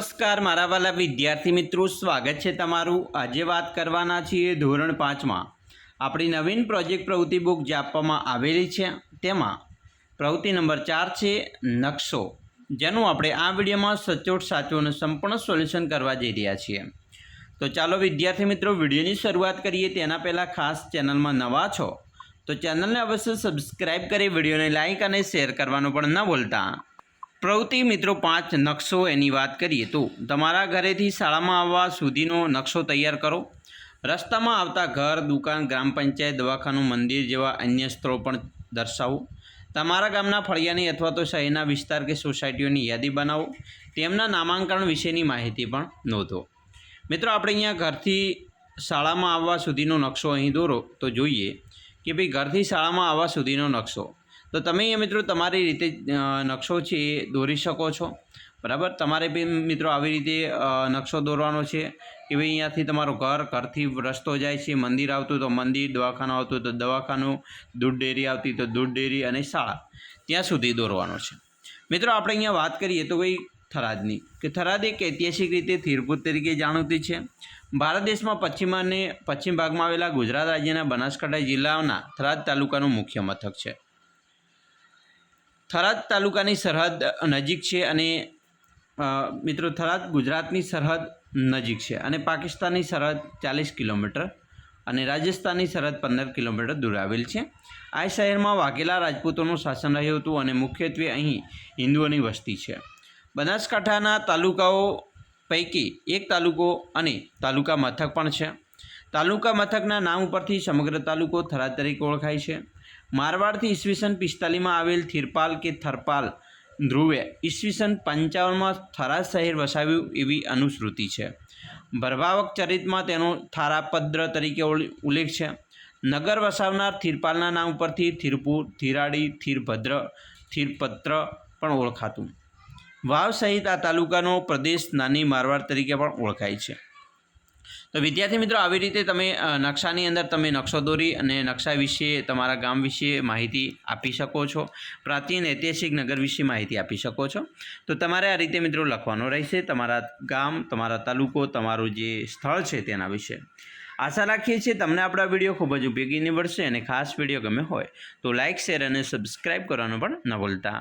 નમસ્કાર, મારા વાલા વિદ્યાર્થી મિત્રો, સ્વાગત છે તમારું. આજે વાત કરવાના છીએ ધોરણ પાંચમાં. આપણી નવીન પ્રોજેક્ટ પ્રવૃત્તિ બુક જે આપવામાં આવેલી છે, તેમાં પ્રવૃત્તિ નંબર ચાર છે, નકશો. જેનું આપણે આ વિડીયોમાં સચોટ, સાચું અને સંપૂર્ણ સોલ્યુશન કરવા જઈ રહ્યા છીએ. તો ચાલો વિદ્યાર્થી મિત્રો, વિડીયોની શરૂઆત કરીએ. તેના પહેલાં ખાસ ચેનલમાં નવા છો, તો ચેનલને અવશ્ય સબસ્ક્રાઇબ કરી વિડીયોને લાઇક અને શેર કરવાનું પણ ન ભૂલતા. પ્રવૃત્તિ મિત્રો પાંચ નકશો એની વાત કરીએ તો તમારા ઘરેથી શાળામાં આવવા સુધીનો નકશો તૈયાર કરો. રસ્તામાં આવતા ઘર, દુકાન, ગ્રામ પંચાયત, દવાખાનું, મંદિર જેવા અન્ય સ્થળો પણ દર્શાવો. તમારા ગામના ફળિયાની અથવા તો શહેરના વિસ્તાર કે સોસાયટીઓની યાદી બનાવો. તેમના નામાંકન વિશેની માહિતી પણ નોંધો. મિત્રો, આપણે અહીંયા ઘરથી શાળામાં આવવા સુધીનો નકશો અહીં દોરો તો જોઈએ કે ભાઈ ઘરથી શાળામાં આવવા સુધીનો નકશો તો તમે એ મિત્રો તમારી રીતે નકશો છે એ દોરી શકો છો. બરાબર? તમારે બી મિત્રો આવી રીતે નકશો દોરવાનો છે કે ભાઈ અહીંયાથી તમારું ઘર ઘરથી રસ્તો જાય છે, મંદિર આવતું તો મંદિર, દવાખાનું આવતું તો દવાખાનું, દૂધ ડેરી આવતી તો દૂધ ડેરી અને શાળા ત્યાં સુધી દોરવાનો છે. મિત્રો આપણે અહીંયા વાત કરીએ તો ભાઈ થરાદની, કે થરાદ એક ઐતિહાસિક રીતે થીરપુર તરીકે જાણીતી છે. ભારત દેશમાં પશ્ચિમ અને પશ્ચિમ ભાગમાં આવેલા ગુજરાત રાજ્યના બનાસકાંઠા જિલ્લાના થરાદ તાલુકાનું મુખ્ય મથક છે. થરાદ તાલુકાની સરહદ નજીક છે અને મિત્રો થરાદ ગુજરાતની સરહદ નજીક છે અને પાકિસ્તાનની સરહદ ચાલીસ કિલોમીટર અને રાજસ્થાનની સરહદ પંદર કિલોમીટર દૂર આવેલ છે. આ શહેરમાં વાઘેલા રાજપૂતોનું શાસન રહ્યું હતું અને મુખ્યત્વે અહીં હિન્દુઓની વસ્તી છે. બનાસકાંઠાના તાલુકાઓ પૈકી એક તાલુકો અને તાલુકા મથક પણ છે. તાલુકા મથકના નામ ઉપરથી સમગ્ર તાલુકો થરાદ તરીકે ઓળખાય છે. મારવાડથી ઈસવીસન પિસ્તાલીસમાં આવેલ થિરપાલ કે થરપાલ ધ્રુવે ઈસવીસન પંચાવનમાં થરા શહેર વસાવ્યું એવી અનુશ્રુતિ છે. ભરભાવક ચરિતમાં તેનો થારાપદ્ર તરીકે ઉલ્લેખ છે. નગર વસાવનાર થિરપાલના નામ ઉપરથી થિરપુર, થિરાડી, થિરભદ્ર, થિરપત્ર પણ ઓળખાતું. વાવ સહિત આ તાલુકાનો પ્રદેશ નાની મારવાડ તરીકે પણ ઓળખાય છે. તો વિદ્યાર્થી મિત્રો, આવી રીતે તમે નકશાની અંદર તમે નકશો દોરી અને નકશા વિશે, તમારા ગામ વિશે માહિતી આપી શકો છો. પ્રાચીન ઐતિહાસિક નગર વિશે માહિતી આપી શકો છો. તો તમારે આ રીતે મિત્રો લખવાનું રહેશે. તમારા ગામ, તમારા તાલુકો, તમારું જે સ્થળ છે તેના વિશે. આશા રાખીએ છીએ તમને આપણા વીડિયો ખૂબ જ ઉપયોગી નીવડશે અને ખાસ વીડિયો ગમે હોય તો લાઇક શેર અને સબસ્ક્રાઈબ કરવાનું પણ ન ભૂલતા.